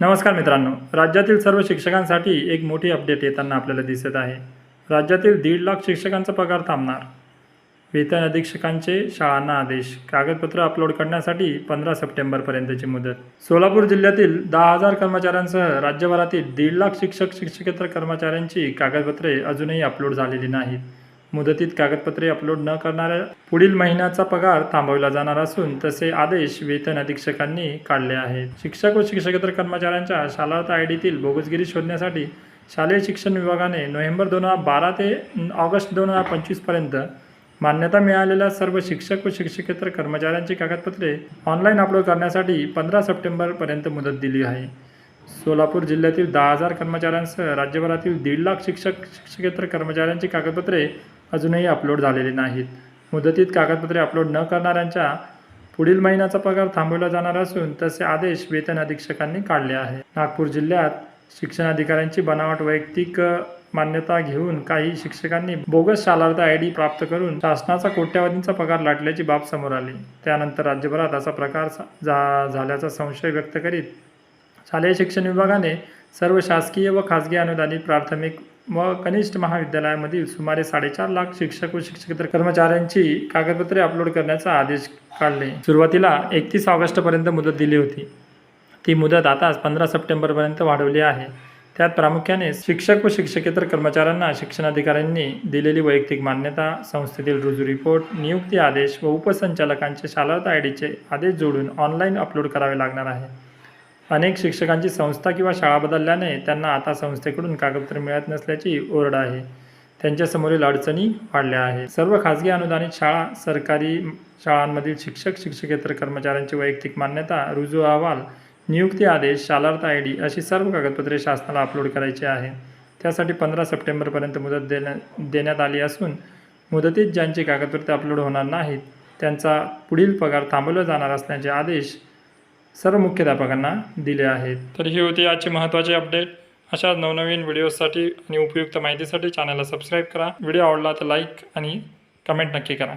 नमस्कार मित्रांनो. राज्यातील सर्व शिक्षकांसाठी एक मोठी अपडेट येताना आपल्याला दिसत आहे. राज्यातील दीड लाख शिक्षकांचा पगार थांबणार. वेतन अधीक्षकांचे शाळांना आदेश. कागदपत्र अपलोड करण्यासाठी पंधरा सप्टेंबरपर्यंतची मुदत. सोलापूर जिल्ह्यातील दहा हजार कर्मचाऱ्यांसह राज्यभरातील दीड लाख शिक्षक शिक्षकेतर कर्मचाऱ्यांची कागदपत्रे अजूनही अपलोड झालेली नाहीत. मुदतीत कागदपत्रे अपलोड न करणाऱ्या पुढील महिन्याचा पगार थांबवला जाणार असून तसे आदेश वेतन अधीक्षकांनी काढले आहेत. शिक्षक व शिक्षकेतर कर्मचाऱ्यांच्या शालार्थ आय डीतील बोगसगिरी शोधण्यासाठी शालेय शिक्षण विभागाने नोव्हेंबर दोन हजार बारा ते ऑगस्ट दोन हजार पंचवीसपर्यंत मान्यता मिळालेल्या सर्व शिक्षक व शिक्षकेतर कर्मचाऱ्यांची कागदपत्रे ऑनलाईन अपलोड करण्यासाठी पंधरा सप्टेंबरपर्यंत मुदत दिली आहे. सोलापूर जिल्ह्यातील दहा हजार कर्मचाऱ्यांसह राज्यभरातील दीड लाख शिक्षक शिक्षकेतर कर्मचाऱ्यांची कागदपत्रे अजूनही अपलोड झालेले नाहीत. मुदतीत कागदपत्रे अपलोड न करणाऱ्यांच्या पुढील महिन्याचा पगार थांबवला जाणार असून तसे आदेश वेतन अधीक्षकांनी काढले आहे नागपूर जिल्ह्यात शिक्षण अधिकाऱ्यांची बनावट वैयक्तिक मान्यता घेऊन काही शिक्षकांनी बोगस शालार्थ आय डी प्राप्त करून शासनाचा कोट्यावधींचा पगार लाटल्याची बाब समोर आली. त्यानंतर राज्यभरात असा प्रकार सा- झाल्याचा संशय व्यक्त करीत शालेय शिक्षण विभागाने सर्व शासकीय व खाजगी अनुदानित प्राथमिक व कनिष्ठ महाविद्यालयामधील सुमारे साडेचार लाख शिक्षक व शिक्षकेतर कर्मचाऱ्यांची कागदपत्रे अपलोड करण्याचा आदेश काढले. सुरुवातीला एकतीस ऑगस्टपर्यंत मुदत दिली होती. ती मुदत आता पंधरा सप्टेंबरपर्यंत वाढवली आहे. त्यात प्रामुख्याने शिक्षक व शिक्षकेतर कर्मचाऱ्यांना शिक्षणाधिकाऱ्यांनी दिलेली वैयक्तिक मान्यता संस्थेतील रुजू रिपोर्ट नियुक्ती आदेश व उपसंचालकांचे शालार्थ आय डीचे आदेश जोडून ऑनलाईन अपलोड करावे लागणार आहे. अनेक शिक्षकांची संस्था किंवा शाळा बदलल्याने त्यांना आता संस्थेकडून कागदपत्रे मिळत नसल्याची ओरड आहे. त्यांच्यासमोरील अडचणी वाढल्या आहेत. सर्व खाजगी अनुदानित शाळा सरकारी शाळांमधील शिक्षक शिक्षकेतर कर्मचाऱ्यांची वैयक्तिक मान्यता रुजू अहवाल नियुक्ती आदेश शालार्थ आय डी अशी सर्व कागदपत्रे शासनाला अपलोड करायची आहे. त्यासाठी पंधरा सप्टेंबरपर्यंत मुदत देण्या देण्यात आली असून मुदतीत ज्यांची कागदपत्रे अपलोड होणार नाहीत त्यांचा पुढील पगार थांबवला जाणार असल्याचे आदेश सर्व मुख्याध्यापकांना दिले आहेत. तर ही होती आजची महत्त्वाची अपडेट अशा नवनवीन व्हिडिओसाठी आणि उपयुक्त माहितीसाठी चॅनलला सबस्क्राईब करा. व्हिडिओ आवडला तर लाईक आणि कमेंट नक्की करा.